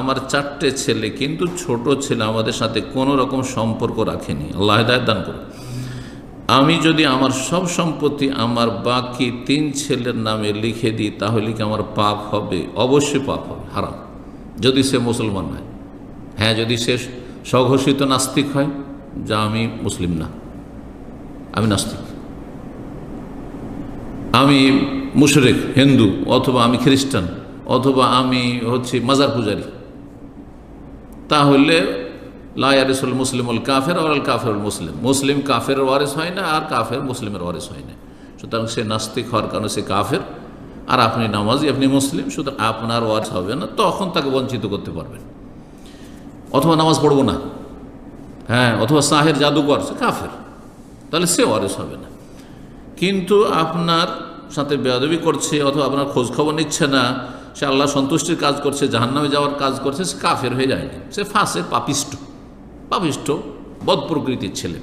আমার চারটে ছেলে, কিন্তু ছোট ছেলে আমাদের সাথে কোনো রকম সম্পর্ক রাখেনি। আল্লাহ হেদায়ত দান করুন। আমি যদি আমার সব সম্পত্তি আমার বাকি তিন ছেলের নামে লিখে দিই, তাহলে কি আমার পাপ হবে? অবশ্যই পাপ হবে, হারাম। যদি সে মুসলমান হয়। হ্যাঁ যদি সে স্বঘোষিত নাস্তিক হয়, যা আমি মুসলিম না। আমি নাস্তিক। আমি মুশরেক, হিন্দু, অথবা আমি খ্রিস্টান, অথবা আমি হচ্ছি মাজার পূজারি। তাহলে লায়ারিসুল মুসলিমুল কাফের আর কাফের মুসলিম। মুসলিম কাফের ওয়ারেস হয় না আর কাফের মুসলিমের ওয়ারেস হয় না। সুতরাং সে নাস্তিক হওয়ার কারণে সে কাফের। আর আপনি নামাজি, আপনি মুসলিম, সুতরাং আপনার ওয়ারেস হবে না, তখন তাকে বঞ্চিত করতে পারবেন। অথবা নামাজ পড়ব না। হ্যাঁ অথবা সাহের জাদুকর, সে কাফের। তাহলে সে ওয়ারেস হবে না। কিন্তু আপনার সাথে বেয়াদবি করছে অথবা আপনার খোঁজখবর নিচ্ছে না সে আল্লাহ সন্তুষ্টির কাজ করছে, জাহান্নামে যাওয়ার কাজ করছে, সে কাফের হয়ে যায়নি। সে ফাঁসে পাপিষ্ট পাপিষ্ট বদ প্রকৃতির ছেলে।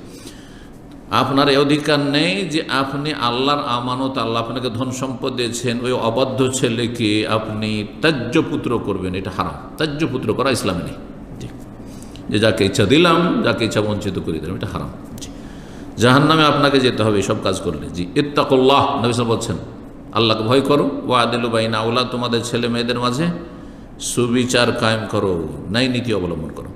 আপনার এই অধিকার নেই যে আপনি আল্লাহর আমানত, আল্লাহ আপনাকে ধন সম্পদ দিয়েছেন, ওই অবাধ্য ছেলেকে আপনি ত্যায্য পুত্র করবেন, এটা হারাম। ত্যায্য পুত্র করা ইসলামে নেই। যে যাকে ইচ্ছা দিলাম, যাকে ইচ্ছা বঞ্চিত করে দিলাম, এটা হারাম। জাহান নামে আপনাকে যেতে হবে সব কাজ করলে। জি, ইত্তাকুল্লাহ নবিস বলছেন আল্লাহকে ভয় করো। ওয়াদিলু বাইনা আউলা তোমাদের ছেলে মেয়েদের মাঝে সুবিচার কায়েম করো নাই নীতি অবলম্বন করো।